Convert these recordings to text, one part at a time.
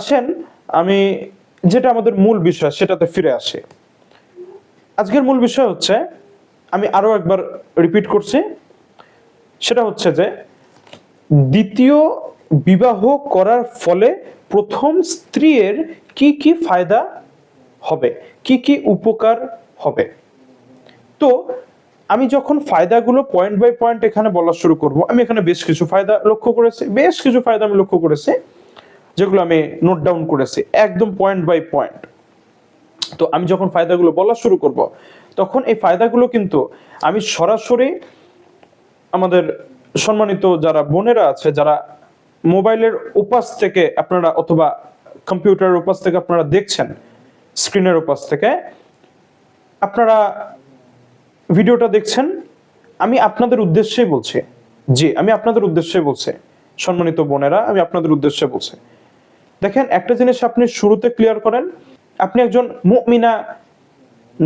আসেন, আমি যেটা আমাদের মূল বিষয়, সেটাতে ফিরে আসি। আজকের মূল বিষয় হচ্ছে, আমি আরও একবার রিপিট করছি। সেটা হচ্ছে যে, দ্বিতীয় বিবাহ করার ফলে প্রথম স্ত্রীর কি কি ফায়দা হবে, কি কি উপকার হবে? তো, আমি যখন ফায়দাগুলো পয়েন্ট বাই পয়েন্ট এখানে বলা শুরু করব, আমি এখানে বেশ কিছু ফায়দা লক্ষ্য করেছি, বেশ কিছু ফায়দা আমি লক্ষ্য করেছি। যেগুলো আমি নোট ডাউন করেছি, একদম পয়েন্ট বাই পয়েন্ট তো আমি যখন ফায়দাগুলো বলা শুরু করব, তখন এই ফায়দাগুলো কিন্তু আমি সরাসরি আমাদের সম্মানিত যারা বোনেরা আছে, যারা মোবাইলের উপাস থেকে আপনারা অথবা কম্পিউটারের উপাস থেকে আপনারা দেখছেন স্ক্রিনের উপাস থেকে, আপনারা ভিডিওটা দেখছেন, আমি আপনাদের উদ্দেশ্যেই বলছি। জি, আমি আপনাদের উদ্দেশ্যে বলছি। সম্মানিত বোনেরা, আমি আপনাদের উদ্দেশ্যে বলছি। দেখেন, একটা জিনিস আপনি শুরুতে ক্লিয়ার করেন, আপনি একজন মুমিনা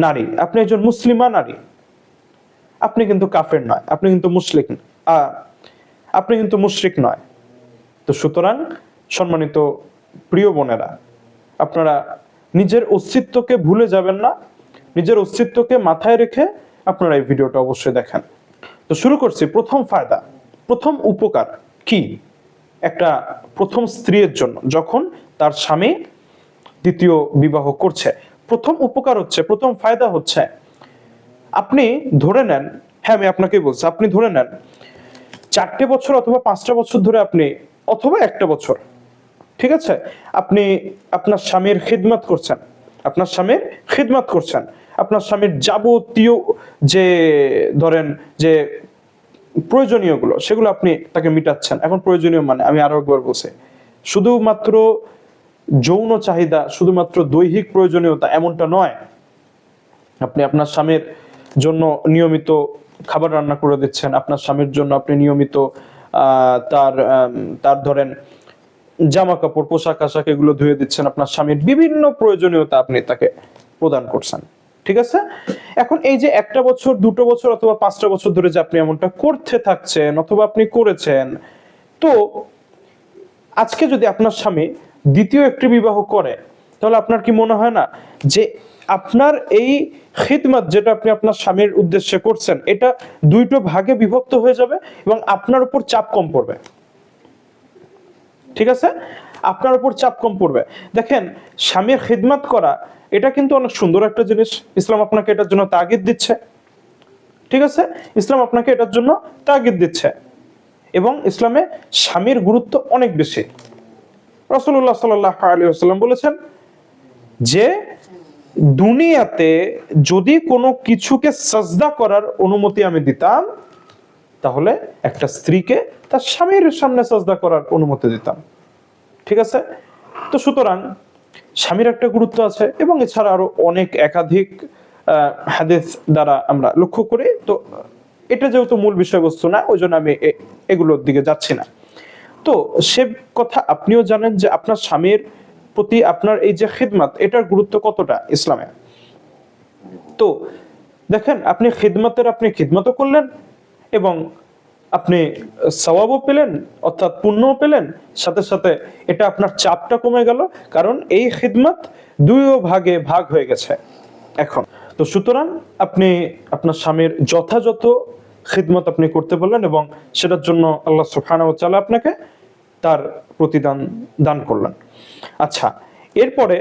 নারী, আপনি একজন মুসলিমা নারী, আপনি কিন্তু কাফের নয়, আপনি কিন্তু মুসলিক আপনি কিন্তু মুশরিক নয়। তো সুতরাং, সম্মানিত প্রিয় বোনেরা, আপনারা নিজের অস্তিত্বকে ভুলে যাবেন না, নিজের অস্তিত্বকে মাথায় রেখে আপনারা এই ভিডিওটা অবশ্যই দেখেন। তো শুরু করছি, প্রথম ফায়দা, প্রথম উপকার কি? একটা প্রথম স্ত্রীর জন্য, যখন তার স্বামী দ্বিতীয় বিবাহ করছে। প্রথম উপকার হচ্ছে, প্রথম ফায়দা হচ্ছে, আপনি ধরে নেন হ্যাঁ আমি আপনাকে বলছি, আপনি ধরে নেন, চারটে বছর অথবা পাঁচটা বছর ধরে আপনি, অথবা একটা বছর, ঠিক আছে? আপনি আপনার স্বামীর খিদমত করছেন, আপনার স্বামীর খিদমত করছেন, আপনার স্বামীর যাবতীয় যে, ধরেন যে প্রয়োজনীয়গুলো, সেগুলো আপনি তাকে মিটাচ্ছেন। এখন প্রয়োজনীয় মানে আমি আরও একবার বলছি। শুধুমাত্র যৌন চাহিদা, শুধুমাত্র দৈহিক প্রয়োজনীয়তা এমনটা নয়। আপনি আপনার স্বামীর জন্য নিয়মিত খাবার রান্না করে দিচ্ছেন, আপনার স্বামীর জন্য আপনি নিয়মিত তার তার ধরেন জামা কাপড় পোশাক আশাক এগুলো ধুয়ে দিচ্ছেন, আপনার স্বামীর বিভিন্ন প্রয়োজনীয়তা আপনি তাকে প্রদান করছেন। ঠিক আছে? এখন এই যে একটা বছর, দুটো বছর অথবা পাঁচটা বছর ধরে যে আপনি এমনটা করতে থাকছেন অথবা আপনি করেছেন, তো আজকে যদি আপনার স্বামী দ্বিতীয় একটি বিবাহ করে, তাহলে আপনার কি মনে হয় না যে আপনার এই খিদমত যেটা আপনি আপনার স্বামীর উদ্দেশ্যে করছেন, এটা দুইটো ভাগে বিভক্ত হয়ে যাবে এবং আপনার উপর চাপ কম পড়বে? ঠিক আছে? আপনার উপর চাপ কম পড়বে। দেখেন, স্বামীর খিদমত করা, এটা কিন্তু অনেক সুন্দর একটা জিনিস। ইসলাম আপনাকে এটার জন্য তাগিদ দিচ্ছে। ঠিক আছে? ইসলাম আপনাকে এটার জন্য তাগিদ দিচ্ছে। এবং ইসলামে স্বামীর গুরুত্ব অনেক বেশি। রসুল্লাহ সাল্লাহ আলী আসাল্লাম বলেছেন যে, দুনিয়াতে যদি কোনো কিছুকে সাজদা করার অনুমতি আমি দিতাম, তাহলে একটা স্ত্রীকে তার স্বামীর সামনে সাজদা করার অনুমতি দিতাম। ঠিক আছে? তো সুতরাং স্বামীর একটা গুরুত্ব আছে এবং এছাড়া আরও অনেক একাধিক হাদিস দ্বারা আমরা লক্ষ্য করি। তো এটা যেহেতু মূল বিষয়বস্তু না, ওই জন্য আমি এগুলোর দিকে যাচ্ছি না। তো সে কথা আপনিও জানেন যে আপনার স্বামীর প্রতি আপনার এই যে খিদমত, এটার গুরুত্ব কতটা ইসলামে? তো দেখেন, আপনি খিদমতের আপনি খিদমতও করলেন এবং আপনি সওয়াবও পেলেন, অর্থাৎ পুণ্যও পেলেন, সাথে সাথে এটা আপনার চাপটা কমে গেল, কারণ এই খিদমত দুইও ভাগে ভাগ হয়ে গেছে এখন। তো সুতরাং আপনি, আপনার স্বামীর যথাযথ খিদমত আপনি করতে পারলেন এবং সেটার জন্য আল্লাহ ওয়া আপনাকে তার প্রতিদান দান করলেন। আচ্ছা এরপরে